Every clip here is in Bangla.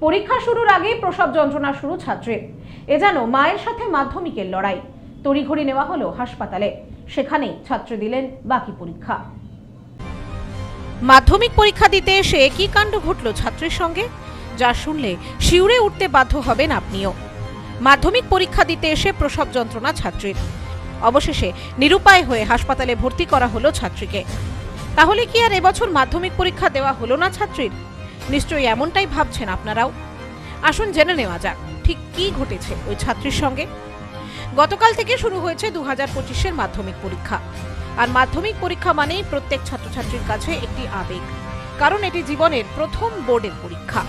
পরীক্ষা শুরুর আগেই প্রসব যন্ত্রণা শুরু ছাত্রের এ যেন মায়ের সাথে মাধ্যমিকের লড়াই। তড়িঘড়ি নেওয়া হলো হাসপাতালে। সেখানেই ছাত্র দিলেন বাকি পরীক্ষা। মাধ্যমিক পরীক্ষা দিতে এসে কি কাণ্ড ঘটল ছাত্রের সঙ্গে? যা শুনলে শিউরে উঠতে বাধ্য হবেন আপনিও। মাধ্যমিক পরীক্ষা দিতে এসে প্রসব যন্ত্রণা ছাত্রীর। অবশেষে নিরুপায় হয়ে হাসপাতালে ভর্তি করা হলো ছাত্রীকে। তাহলে কি আর এবছর মাধ্যমিক পরীক্ষা দেওয়া হলো না ছাত্রীর? নিশ্চয়ই এমনটাই ভাবছেন আপনারাও? আসুন জেনে নেওয়া যাক, ঠিক কি ঘটেছে ওই ছাত্রীর সঙ্গে? গতকাল থেকে শুরু হয়েছে দু হাজার পঁচিশের মাধ্যমিক পরীক্ষা। আর মাধ্যমিক পরীক্ষা মানেই প্রত্যেক ছাত্রছাত্রীর কাছে একটি আবেগ, কারণ এটি জীবনের প্রথম বোর্ডের পরীক্ষা।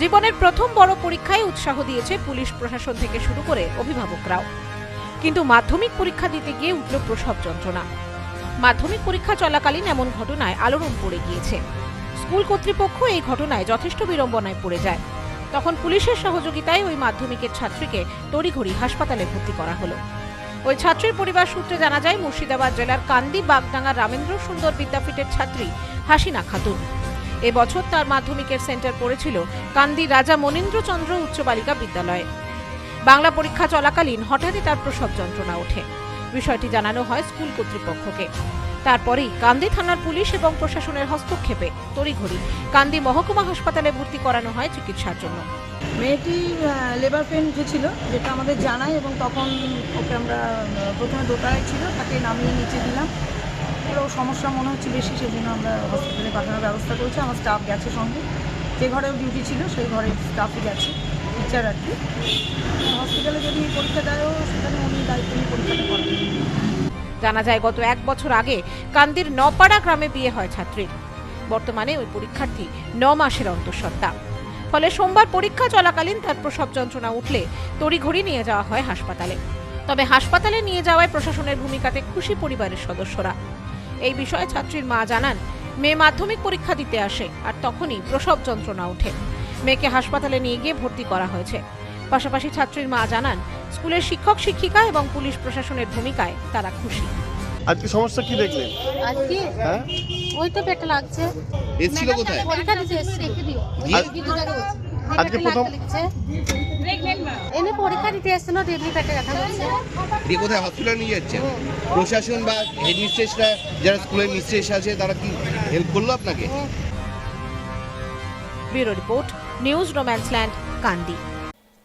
জীবনের প্রথম বড় পরীক্ষায় উৎসাহ দিয়েছে পুলিশ প্রশাসন থেকে শুরু করে অভিভাবকরাও। কিন্তু মাধ্যমিক পরীক্ষা দিতে গিয়ে উঠল প্রসব যন্ত্রণা। মাধ্যমিক পরীক্ষা চলাকালীন এমন ঘটনায় আলোড়ন পড়ে গিয়েছে। স্কুল কর্তৃপক্ষ এই ঘটনায় যথেষ্ট বিড়ম্বনায় পড়ে যায়। তখন পুলিশের সহযোগিতায় ওই মাধ্যমিকের ছাত্রীকে তড়িঘড়ি হাসপাতালে ভর্তি করা হলো। ওই ছাত্রীর পরিবার সূত্রে জানা যায়, মুর্শিদাবাদ জেলার কান্দি বাগডাঙ্গা রামেন্দ্র সুন্দর বিদ্যাপীঠের ছাত্রী হাসিনা খাতুন। এবছর তার মাধ্যমিকের সেন্টার পড়েছিল কান্দি রাজা মনীন্দ্রচন্দ্র উচ্চ বালিকা বিদ্যালয়ে। বাংলা পরীক্ষা চলাকালীন হঠাৎই তার প্রসব যন্ত্রণা ওঠে। বিষয়টি জানানো হয় স্কুল কর্তৃপক্ষকে। তারপরেই কান্দি থানার পুলিশ এবং প্রশাসনের হস্তক্ষেপে তড়িঘড়ি। কান্দি মহকুমা হাসপাতালে ভর্তি করানো হয় চিকিৎসার জন্য। মেয়েটি লেবার পেন উঠেছিল যেটা আমাদের জানায় এবং তখন ওকে আমরা প্রথমে দোতলায় ছিল, তাকে নামিয়ে নিচে দিলাম। ওর সমস্যা মনে হচ্ছে বেশি সেই জন্য আমরা হসপিটালে পাঠানোর ব্যবস্থা করেছি। আমার স্টাফ গেছে সঙ্গে। যে ঘরেও ডিউটি ছিল, সেই ঘরে স্টাফই গেছে টিচার আর কি। হসপিটালে যদি পরীক্ষা দেয়ও, সেখানে উনি দায়িত্ব নিয়ে পরীক্ষাটা করেন জানা যায়, গত এক বছর আগে কান্দির নপাড়া গ্রামে বিয়ে হয় ছাত্রীর বর্তমানে ওই পরীক্ষার্থী ন মাসের অন্তঃসত্ত্বা। ফলে সোমবার পরীক্ষা চলাকালীন তার প্রসব যন্ত্রণা উঠলে তড়িঘড়ি নিয়ে যাওয়া হয় হাসপাতালে। তবে হাসপাতালে নিয়ে যাওয়ায় প্রশাসনের ভূমিকাতে খুশি পরিবারের সদস্যরা। এই বিষয়ে ছাত্রীর মা জানান, মেয়ে মাধ্যমিক পরীক্ষা দিতে আসে আর তখনই প্রসব যন্ত্রণা ওঠে। মেয়েকে হাসপাতালে নিয়ে গিয়ে ভর্তি করা হয়েছে। পাশাপাশি ছাত্রীর মা জানান স্কুলের শিক্ষক শিক্ষিকা এবং পুলিশ প্রশাসনের ভূমিকায় তারা খুশি। আজকে সমস্যা কি দেখলেন? আজকে হ্যাঁ? ওই তো পেটে লাগছে। এসছিল কোথায়? পরীক্ষা দিতে এসেছি আজ- আজকে প্রথম- এনে পরীক্ষা দিতে এসেছিল ডেবলি পেটে ব্যথা করছে। দিয়ে কোথায়? হসপিটালে নিয়ে যাচ্ছেন? প্রশাসন বা হেডমিস্ট্রেসরা যারা স্কুলের মিস্ট্রেস আছে তারা কি হেল্প করল আপনাকে? ব্যুরো রিপোর্ট নিউজ রোম্যান্সল্যান্ড কান্দি।